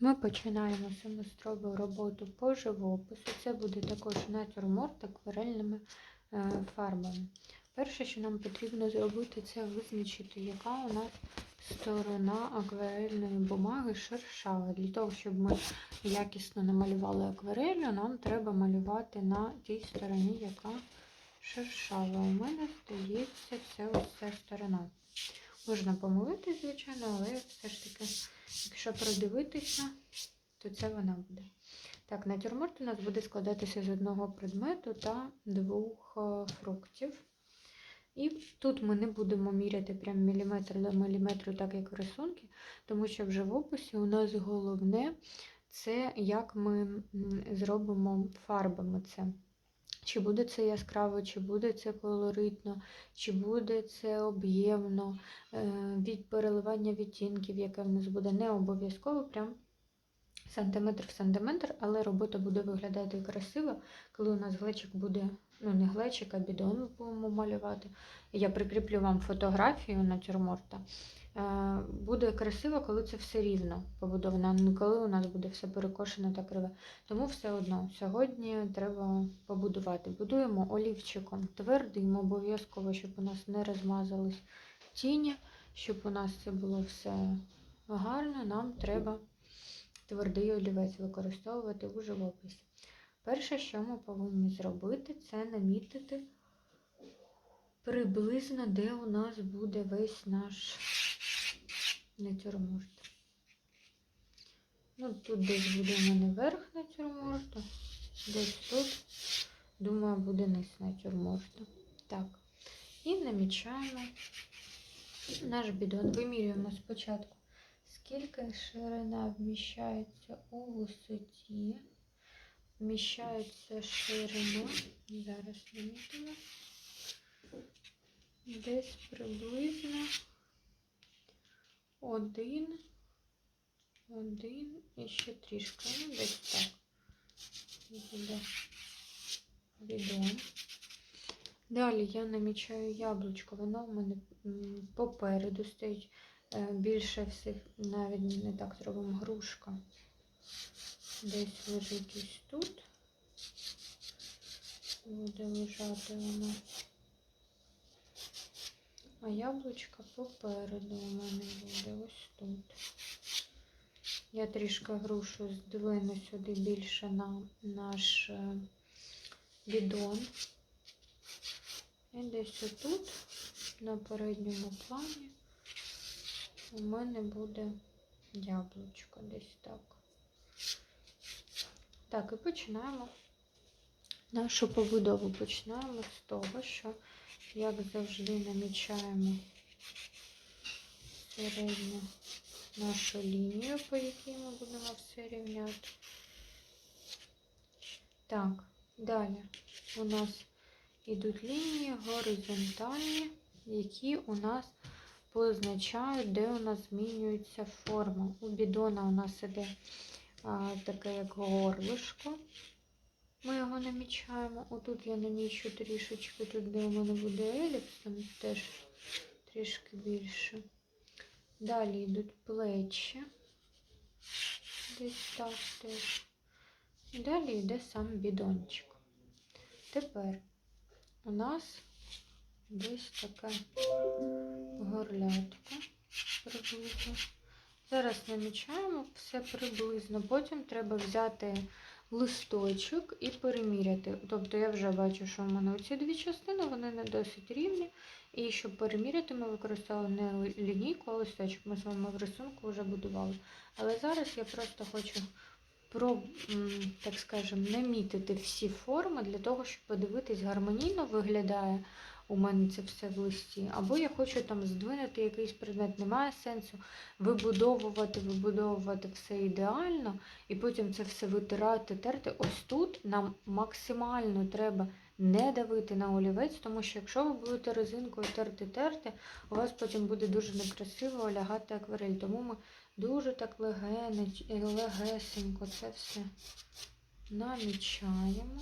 Ми починаємо семестрову роботу по живопису. Це буде також натюрморт акварельними е, фарбами. Перше, що нам потрібно зробити, це визначити, яка у нас сторона акварельної бумаги шершава. Для того, щоб ми якісно намалювали акварелью, нам треба малювати на тій стороні, яка шершава. У мене здається, це ось ця сторона. Можна помилитись, звичайно, але все ж таки, якщо продивитися, то це вона буде. Так, натюрморт у нас буде складатися з одного предмету та двох е, фруктів. І тут ми не будемо міряти прям міліметр до міліметру, так як рисунки, тому що в живописі у нас головне це як ми зробимо фарбами це. Чи буде це яскраво, чи буде це колоритно, чи буде це об'ємно, е, від переливання відтінків, яке в нас буде не обов'язково, прям сантиметр в сантиметр, але робота буде виглядати красиво, коли у нас глечик буде, ну не глечик, а бідон будемо малювати. Я прикріплю вам фотографію натюрморта. Е, Буде красиво, коли це все рівно побудовано, а не коли у нас буде все перекошено та криве. Тому все одно сьогодні треба побудувати. Будуємо олівчиком твердим, обов'язково, щоб у нас не розмазались тіні, щоб у нас це було все гарно, нам треба твердий олівець використовувати у живописі. Перше, що ми повинні зробити, це намітити приблизно, де у нас буде весь наш натюрморт. Ну, тут десь буде в мене верх натюрморту, десь тут, думаю, буде низ натюрморту. Так. І намічаємо наш бідон. Вимірюємо спочатку, скільки ширина вміщається у висоті. Вміщається ширина. Зараз намітимо. Десь приблизно один, один і ще трішки. Ну, десь так. Буде бідон. Далі я намічаю яблучко, воно в мене попереду стоїть е, більше всіх, навіть не так зробимо грушка. Десь лежить ось тут. Буде лежати вона. А яблучко попереду у мене буде ось тут. Я трішки грушу здвину сюди більше на наш е, бідон. І десь отут, на передньому плані, у мене буде яблучко десь так. Так, і починаємо нашу побудову. Починаємо з того, що, як завжди, намічаємо середню нашу лінію, по якій ми будемо все рівняти. Так, далі у нас йдуть лінії горизонтальні, які у нас позначають, де у нас змінюється форма. У бідона у нас іде а, таке як горлишко. Ми його намічаємо. Отут я намічу трішечки, тут де у мене буде еліпс, там теж трішки більше. Далі йдуть плечі. Десь так теж. І далі йде сам бідончик. Тепер у нас десь така горлятка приблизно. Зараз намічаємо все приблизно. Потім треба взяти листочок і переміряти. Тобто я вже бачу, що в мене оці дві частини, вони не досить рівні. І щоб переміряти, ми використовували не лінійку, а листочок. Ми з вами в рисунку вже будували. Але зараз я просто хочу про, так скажемо, намітити всі форми для того, щоб подивитись, гармонійно виглядає у мене це все в листі. Або я хочу там здвинути якийсь предмет. Немає сенсу вибудовувати, вибудовувати все ідеально, і потім це все витирати, терти. Ось тут нам максимально треба не давити на олівець, тому що якщо ви будете резинкою терти-терти, у вас потім буде дуже некрасиво лягати акварель. Тому ми дуже так легенеч, легесенько це все намічаємо.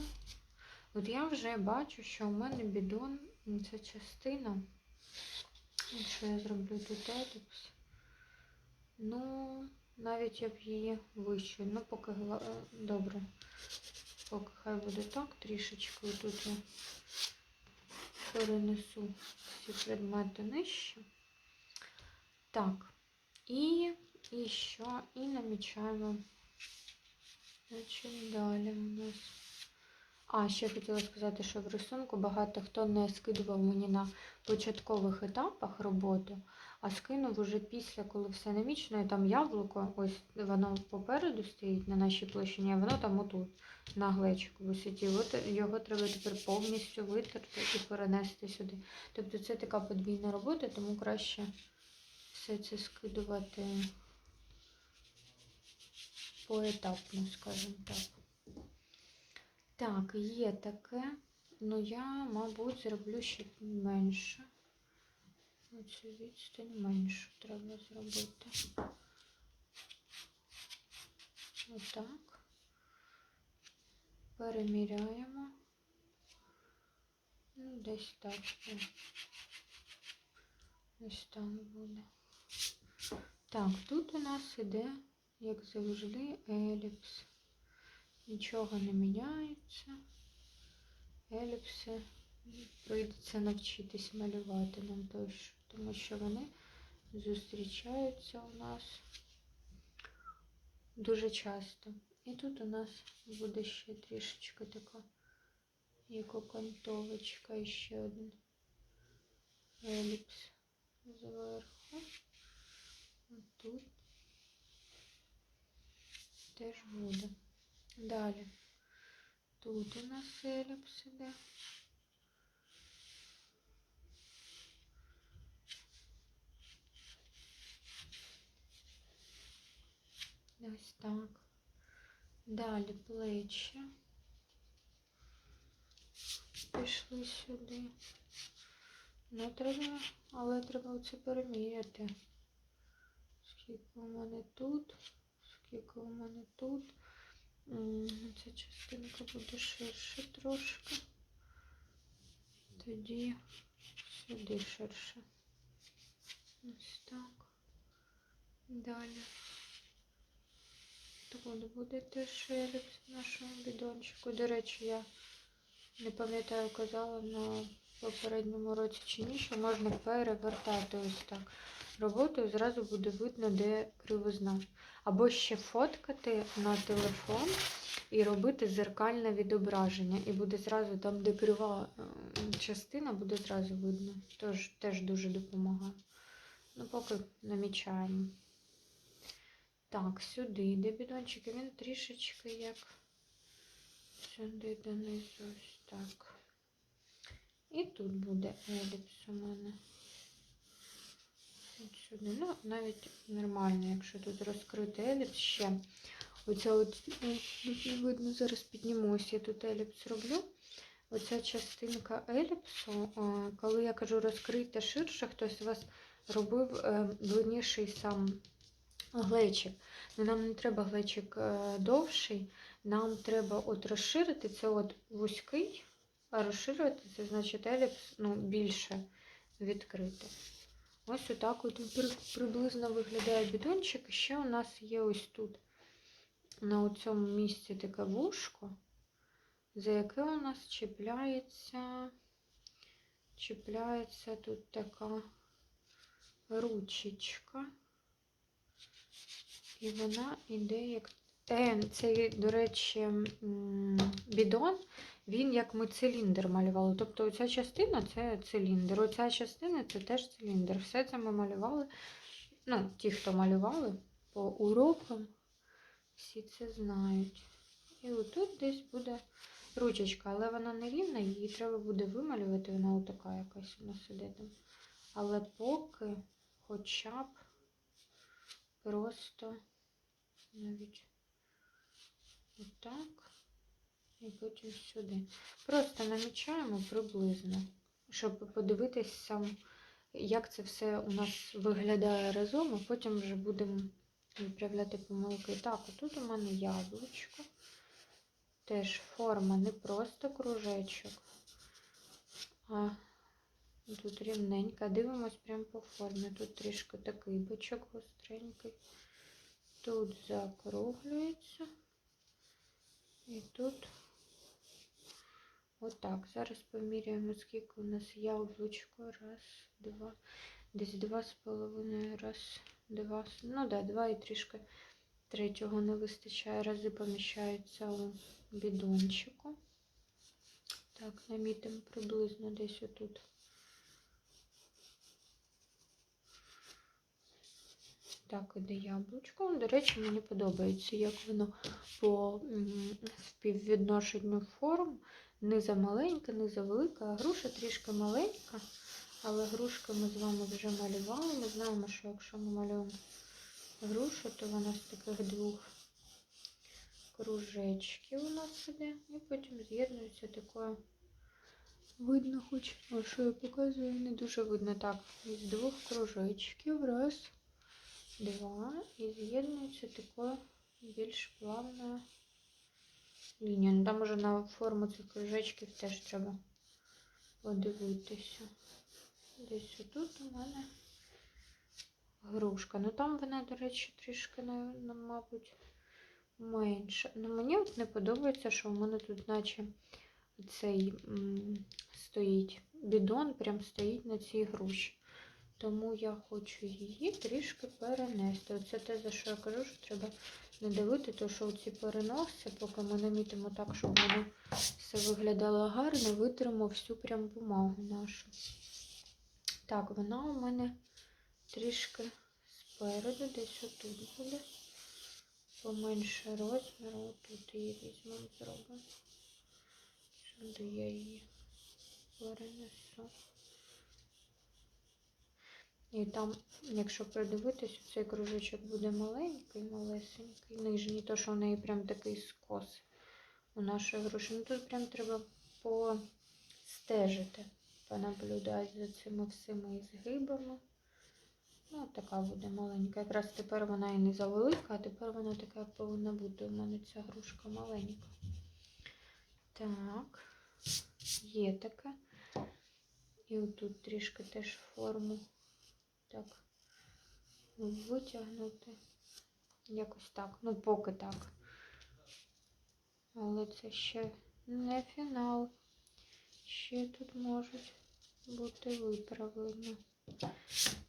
От я вже бачу, що у мене бідон, ця частина. Якщо я зроблю тут еліпс, ну, Навіть я б її вище. Ну, поки е, добре. Поки хай буде так трішечки. Тут я перенесу всі предмети нижче. Так. І, і що? І намічаємо. Значить, далі у нас. А, ще хотіла сказати, що в рисунку багато хто не скидував мені на початкових етапах роботу, а скинув уже після, коли все намічено, і там яблуко, ось воно попереду стоїть на нашій площині, а воно там отут, на глечику висить. От його треба тепер повністю витерти і перенести сюди. Тобто це така подвійна робота, тому краще все це скидувати поетапно, скажімо так. Так, є таке. Ну я, мабуть, зроблю ще менше. Оцю відстань меншу треба зробити. Отак. Переміряємо. Ну, десь так. Ось так буде. Так, тут у нас іде, як завжди, еліпс. Нічого не міняється. Еліпси прийдеться навчитись малювати нам теж, тому що вони зустрічаються у нас дуже часто. І тут у нас буде ще трішечки така, як окантовочка, і ще один еліпс зверху. Тут теж буде. Далі. Тут у нас еліпс іде. Ось так. Далі плечі. Пішли сюди. Ну, треба, але треба оце переміряти. Скільки у мене тут, скільки у мене тут. Ця частинка буде ширше трошки. Тоді сюди ширше. Ось так. Далі. Тут буде теж еліпс в нашому бідончику. До речі, я не пам'ятаю, казала на попередньому році чи ні, що можна перевертати ось так роботу і зразу буде видно, де кривизна. Або ще фоткати на телефон і робити зеркальне відображення. І буде зразу там, де крива частина, буде зразу видно. Тож теж дуже допомагає. Ну, поки намічаємо. Так, сюди йде бідончик, і він трішечки як сюди донизу, так. І тут буде еліпс у мене. Сюди. Ну, навіть нормально, якщо тут розкрити еліпс ще. Оця от, видно, зараз піднімусь, я тут еліпс роблю. Оця частинка еліпсу, коли я кажу розкрийте ширше, хтось з вас робив е, длинніший сам глечик. Ну, нам не треба глечик е, довший, нам треба от розширити це от вузький, а розширювати це значить еліпс ну, більше відкрити. Ось отак от приблизно виглядає бідончик. І ще у нас є ось тут на цьому місці таке вушко, за яке у нас чіпляється, чіпляється тут така ручечка. І вона іде як. Е, цей, до речі, бідон, він як ми циліндр малювали. Тобто оця частина це циліндр, оця частина це теж циліндр. Все це ми малювали. Ну, ті, хто малювали по урокам, всі це знають. І отут десь буде ручечка, але вона не рівна, її треба буде вималювати, вона отака якась у нас іде. Але поки хоча б просто навіть отак і потім сюди. Просто намічаємо приблизно, щоб подивитись сам, як це все у нас виглядає разом, а потім вже будемо виправляти помилки. Так, отут у мене яблучко. Теж форма не просто кружечок, а тут рівненька. Дивимось прямо по формі. Тут трішки такий бочок гостренький. тут закруглюється. І тут отак. Зараз поміряємо, скільки у нас яблучко. Раз, два, десь два з половиною, раз, два. Ну да, два і трішки третього не вистачає. Рази поміщаються у бідончику. Так, намітимо приблизно десь отут. Так, іде яблучко. До речі, мені подобається, як воно по співвідношенню форм. Низа маленька, низа велика, а груша трішки маленька. Але грушки ми з вами вже малювали. Ми знаємо, що якщо ми малюємо грушу, то вона з таких двох кружечків у нас іде. І потім з'єднується такою. Видно хоч, о, що я показую, не дуже видно. Так, із двох кружечків. Раз, два. І з'єднується такою більш плавною лінією. Ну, там уже на форму цих кружечків теж треба подивитися. Десь отут у мене грушка. Ну там вона, до речі, трішки, мабуть, менша. Ну мені от не подобається, що в мене тут наче цей м, стоїть бідон, прям стоїть на цій груші. Тому я хочу її трішки перенести. Оце те, за що я кажу, що треба не дивити, то що ці переноси, поки ми намітимо так, щоб воно все виглядало гарно, витримо всю прям бумагу нашу. Так, вона у мене трішки спереду, десь отут буде. Поменше розміру, тут її візьмемо, зробимо. Сюди я її перенесу. І там, якщо придивитись, цей кружочок буде маленький, малесенький, нижній, то що в неї прям такий скос у нашої груші. Ну тут прям треба постежити, понаблюдати за цими всіми згибами. Ну, така буде маленька. Якраз тепер вона і не завелика, а тепер вона така повинна бути. У мене ця грушка маленька. Так, є таке. І отут трішки теж форму так витягнути. Якось так. Ну, поки так. Але це ще не фінал. Ще тут можуть бути виправлення.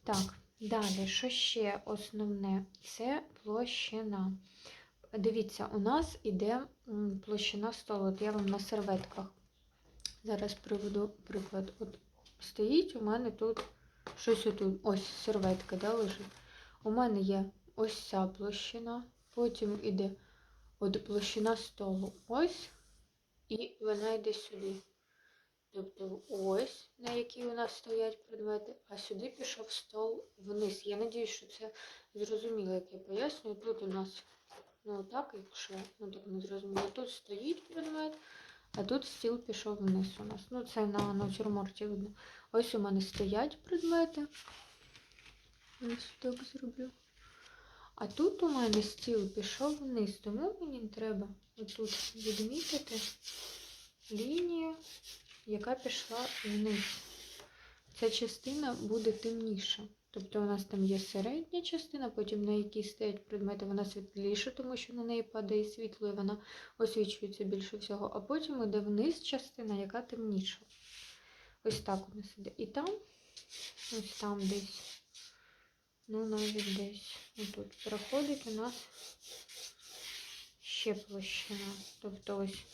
Так, далі, що ще основне? Це площина. Дивіться, у нас іде площина столу. От я вам на серветках зараз приведу приклад. От стоїть у мене тут щось отут, ось серветка, да, лежить. У мене є ось ця площина, потім іде от площина столу. Ось, і вона йде сюди. Тобто ось, на якій у нас стоять предмети, а сюди пішов стол вниз. Я надіюсь, що це зрозуміло, як я пояснюю. Тут у нас, ну так, якщо ну так не зрозуміло, тут стоїть предмет, а тут стіл пішов вниз у нас. Ну, це на натюрморті видно. Ось у мене стоять предмети. Ось так зроблю. А тут у мене стіл пішов вниз, тому мені треба отут відмітити лінію, яка пішла вниз. Ця частина буде темніша. Тобто у нас там є середня частина, потім на якій стоять предмети, вона світліша, тому що на неї падає світло і вона освічується більше всього. А потім йде вниз частина, яка темніша. Ось так у нас іде. І там, ось там десь, ну навіть десь, отут проходить у нас ще площина. Тобто ось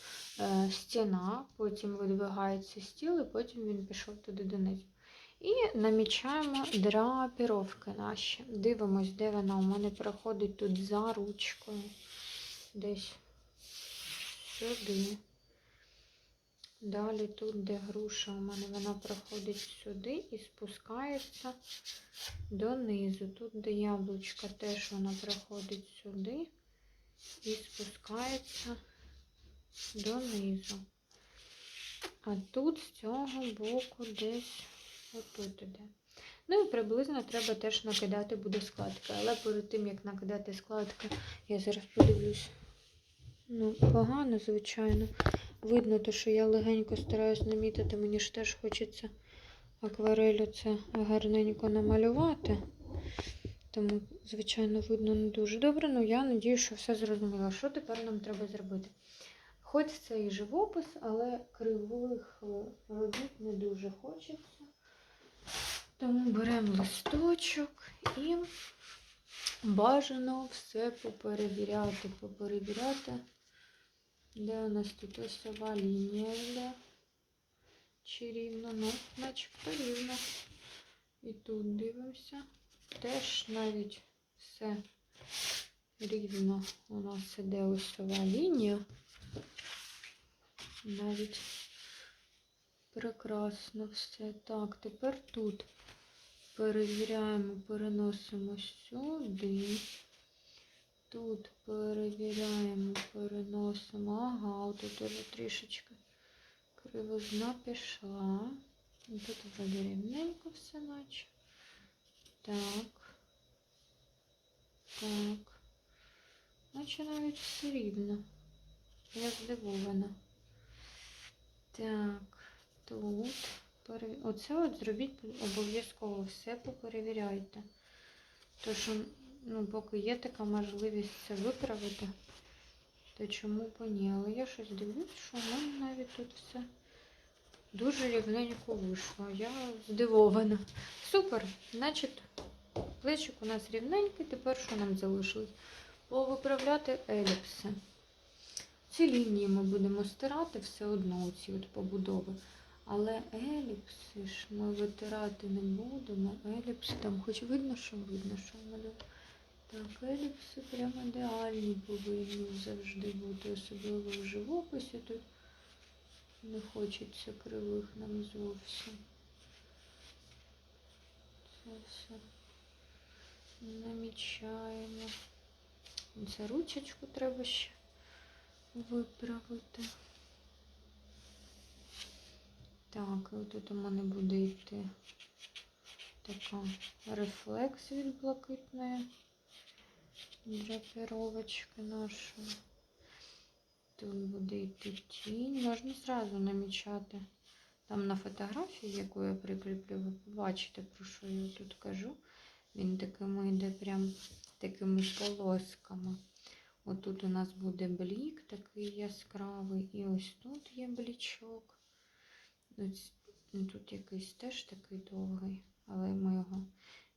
е, стіна, потім видвигається стіл, і потім він пішов туди донизу. І намічаємо драпіровки наші. Дивимось, де вона у мене проходить тут за ручкою. Десь сюди. Далі тут, де груша у мене, вона проходить сюди і спускається донизу. Тут, де яблучко, теж вона проходить сюди і спускається донизу. А тут з цього боку десь отут іде. Ну і приблизно треба теж накидати буде складки. Але перед тим, як накидати складки, я зараз подивлюсь. Ну, погано, звичайно. Видно, то, що я легенько стараюсь намітити, мені ж теж хочеться акварелю це гарненько намалювати. Тому, звичайно, видно не дуже добре, але я надію, що все зрозуміло. Що тепер нам треба зробити? Хоч це і живопис, але кривих е, робіт не дуже хочеться. Тому беремо листочок і бажано все поперевіряти, поперевіряти. Де у нас тут осова лінія йде? Чи рівно? Ну, начебто рівно. І тут дивимося. Теж навіть все рівно у нас іде осова лінія. Навіть прекрасно все. Так, тепер тут перевіряємо, переносимо сюди. Тут перевіряємо, переносимо. Ага, тут уже трішечки кривизна пішла. Тут вроді рівненько все наче. Так. Так. Наче навіть все рівно. Я здивована. Так, тут. Оце от зробіть обов'язково все поперевіряйте. То що, ну, поки є така можливість це виправити, то чому б ні? Але я щось дивлюсь, що в мене навіть тут все дуже рівненько вийшло. Я здивована. Супер! Значить, плечик у нас рівненький, тепер що нам залишилось? Повиправляти еліпси. Ці лінії ми будемо стирати все одно, ці от побудови. Але еліпси ж ми витирати не будемо. Еліпси там хоч видно, що видно, що воно. Так, еліпси прямо ідеальні повинні завжди бути, особливо в живописі тут не хочеться кривих нам зовсім. Це все намічаємо. Це ручечку треба ще виправити. Так, і тут у мене буде йти така рефлекс від блакитної драпіровочки нашої. Тут буде йти тінь. Можна зразу намічати. Там на фотографії, яку я прикріплю, ви побачите, про що я тут кажу. Він такими йде прям такими полосками. Отут у нас буде блік такий яскравий, і ось тут є блічок. Ну, тут якийсь теж такий довгий, але ми його,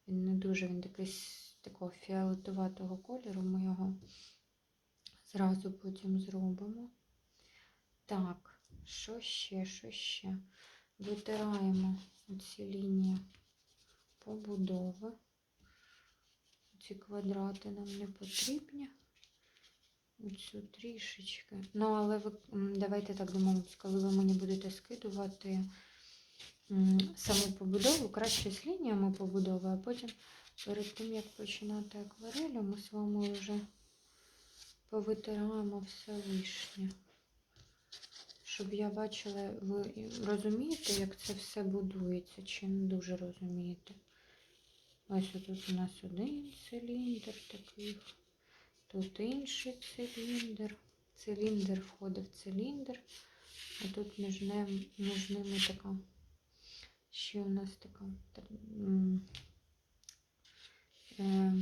він не дуже, він такий такого фіолетоватого кольору, ми його зразу потім зробимо. Так, що ще, що ще? Витираємо ці лінії побудови. Ці квадрати нам не потрібні. Оцю трішечки. Ну, але ви давайте так домовимось, коли ви мені будете скидувати саму побудову, краще з лініями побудови, а потім перед тим, як починати акварелю, ми з вами вже повитираємо все лишнє. Щоб я бачила, ви розумієте, як це все будується, чи не дуже розумієте? Ось тут у нас один циліндр такий. Тут інший циліндр. Циліндр входить в циліндр. А тут між ними, між ними така. Ще у нас така е,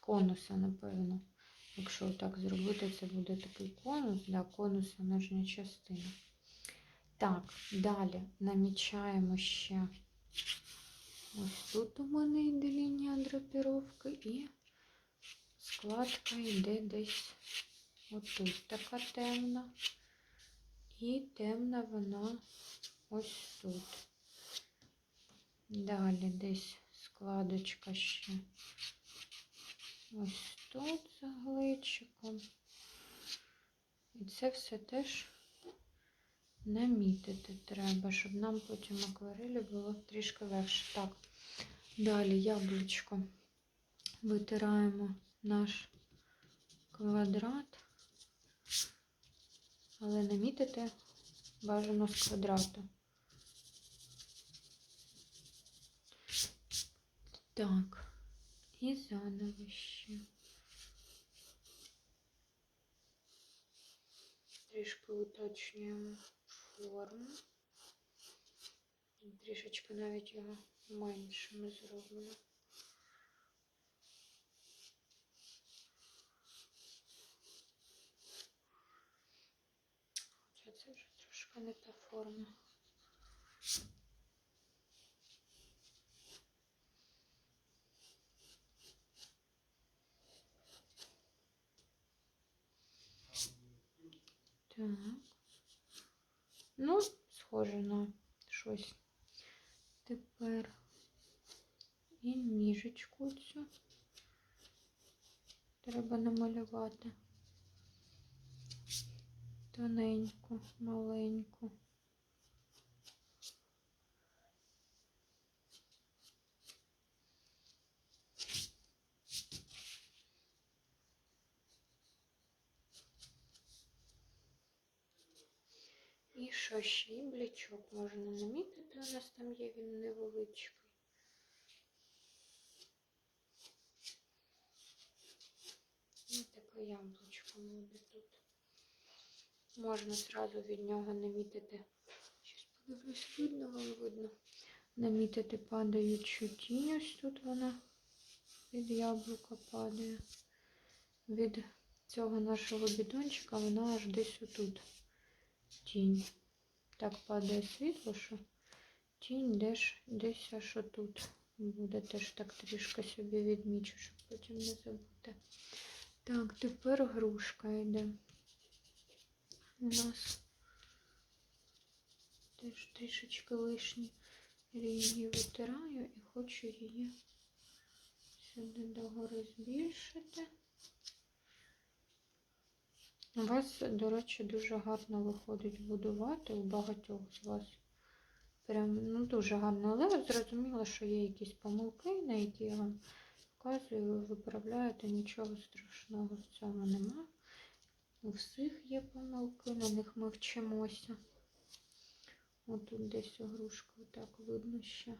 конуса, напевно. Якщо так зробити, це буде такий конус для конуса нижня частина. Так, далі намічаємо ще. Ось тут у мене йде лінія драпіровки і складка йде десь отут така темна. І темна вона ось тут. Далі десь складочка ще ось тут за гличиком. І це все теж намітити треба, щоб нам потім акварелі було трішки легше. Так, далі яблучко. Витираємо наш квадрат, але намітити бажано з квадрату. Так, і заново ще. Трішки уточнюємо форму. Трішечки навіть його меншими зробимо. це трошки не та форма. Так. Ну, схоже на щось. Тепер і ніжечку цю треба намалювати. Тоненьку, маленьку. І що ще і блічок можна намітити, у нас там є він невеличкий. Ось таке яблучко буде тут. Можна зразу від нього намітити. Щось подивлюсь, видно вам видно. Намітити падаючу тінь. Ось тут вона від яблука падає. Від цього нашого бідончика вона аж десь отут. Тінь. Так падає світло, що тінь десь, десь аж отут. Буде теж так трішки собі відмічу, щоб потім не забути. Так, тепер грушка йде. У нас теж трішечки лишні її витираю і хочу її сюди догори збільшити. У вас, до речі, дуже гарно виходить будувати у багатьох з вас. Прям ну, дуже гарно, але зрозуміло, що є якісь помилки, на які я вам показую, ви виправляєте, нічого страшного в цьому нема. У всіх є помилки, на них ми вчимося. Отут десь огрушка, так видно ще.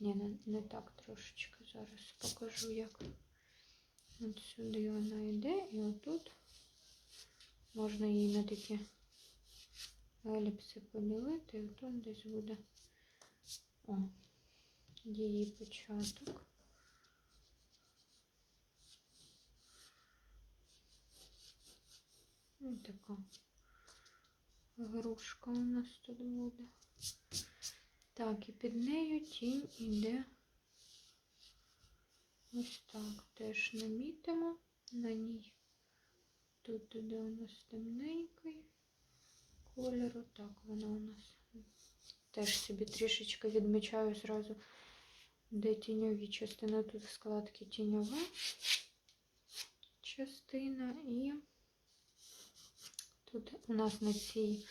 Ні, не, не так трошечки. Зараз покажу, як. От сюди вона йде, і отут можна її на такі еліпси поділити, і отут десь буде о, її початок. Ось така грушка у нас тут буде. Так, і під нею тінь іде ось так. Теж намітимо на ній. Тут іде у нас темненький кольор. Так вона у нас. Теж собі трішечки відмічаю зразу, де тіньові частини. Тут в складці тіньова частина і Тут у нас на цій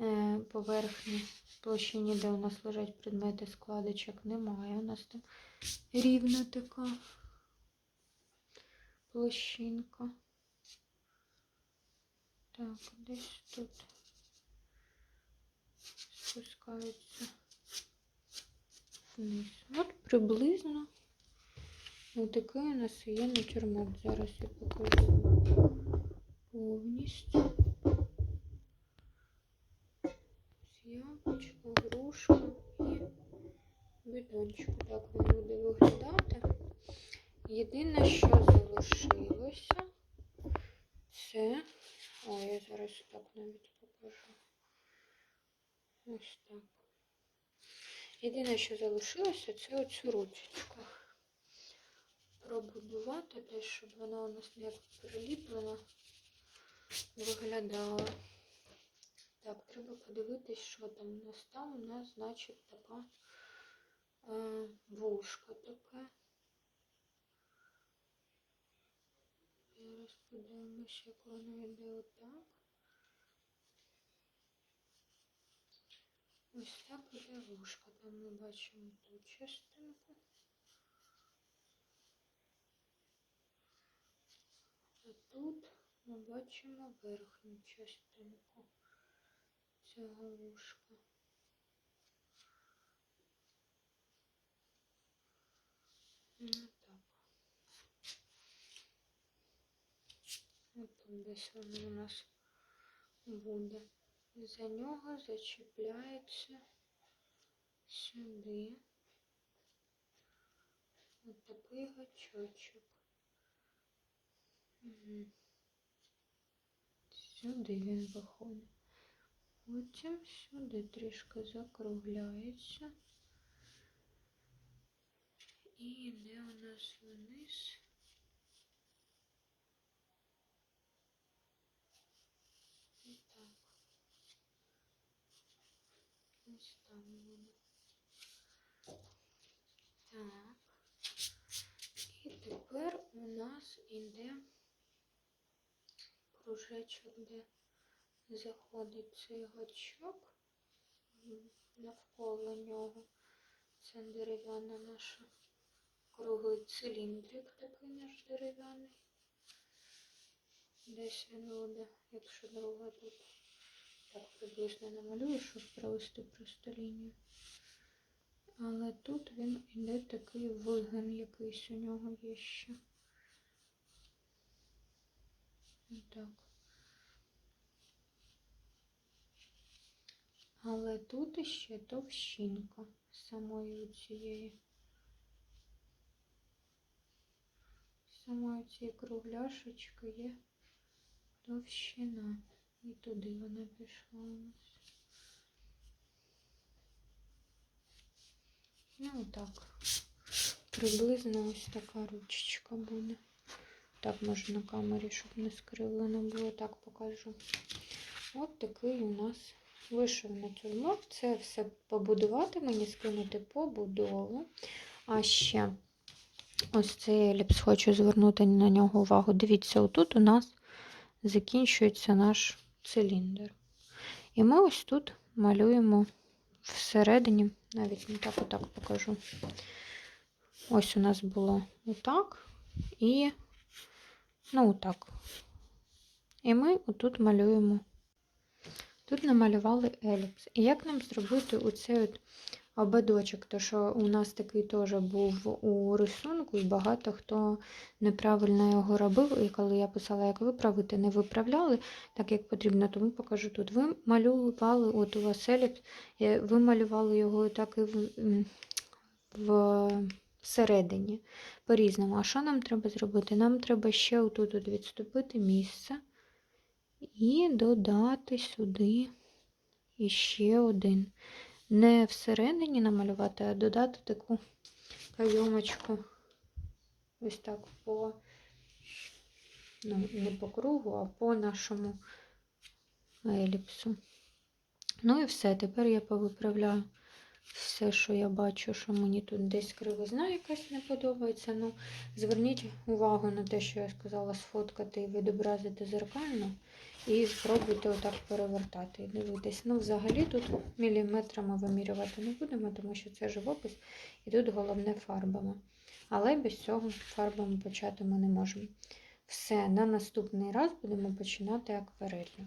е, поверхні площині, де у нас лежать предмети складочок, немає. У нас там рівна така площинка. Так, десь тут спускаються вниз. От приблизно отакий у нас є натюрморт. Зараз я покажу повністю. Яблучко, грушка і бідончик. Так він буде виглядати. Єдине, що залишилося, це... О, я зараз так навіть покажу. Ось так. Єдине, що залишилося, це оцю ручечку. Пробудувати те, щоб вона у нас не приліплена виглядала. Так, треба подивитись, що там у нас там. У нас, значить, така е, вушка таке. Зараз подивимось, як воно йде отак. Ось так іде вушка. Там ми бачимо ту частинку. А тут ми бачимо верхню частинку цього вушка. Ну так. От тут десь воно у нас буде. За нього зачіпляється сюди. Ось такий гачочок. Угу. Сюди він виходить. Потім сюди трішки закругляється. І йде у нас вниз. І так. Ось так буде. Так. І тепер у нас іде кружечок, де заходить цей гачок навколо нього. Це дерев'яна наша круглий циліндрик такий наш дерев'яний. Десь він буде, якщо друга тут так приблизно намалюю, щоб провести просто лінію. Але тут він іде такий вигин якийсь у нього є ще. Отак. Але тут іще товщинка самої цієї. Самої цієї кругляшечки є товщина. І туди вона пішла у нас. Ну так. Приблизно ось така ручечка буде. Так, може на камері, щоб не скривлено було, так покажу. От такий у нас вийшов натюрморт. Це все побудувати, мені скинути побудову. А ще ось цей еліпс, хочу звернути на нього увагу. Дивіться, отут у нас закінчується наш циліндр. І ми ось тут малюємо всередині, навіть не так отак покажу. Ось у нас було отак і ну отак. І ми отут малюємо. Тут намалювали еліпс. І як нам зробити оцей от ободочок? То що у нас такий теж був у рисунку, і багато хто неправильно його робив. І коли я писала, як виправити, не виправляли так, як потрібно, тому покажу тут. Ви малювали, от у вас еліпс, ви малювали його так і в, в всередині по-різному. А що нам треба зробити? Нам треба ще отут от відступити місце і додати сюди іще один. Не всередині намалювати, а додати таку кайомочку. Ось так по, ну, не по кругу, а по нашому еліпсу. Ну і все. Тепер я повиправляю все, що я бачу, що мені тут десь кривизна якась не подобається. Ну, зверніть увагу на те, що я сказала, сфоткати і відобразити зеркально. І спробуйте отак перевертати і дивитись. Ну, взагалі тут міліметрами вимірювати не будемо, тому що це живопис, і тут головне фарбами. Але без цього фарбами почати ми не можемо. Все, на наступний раз будемо починати акварелью.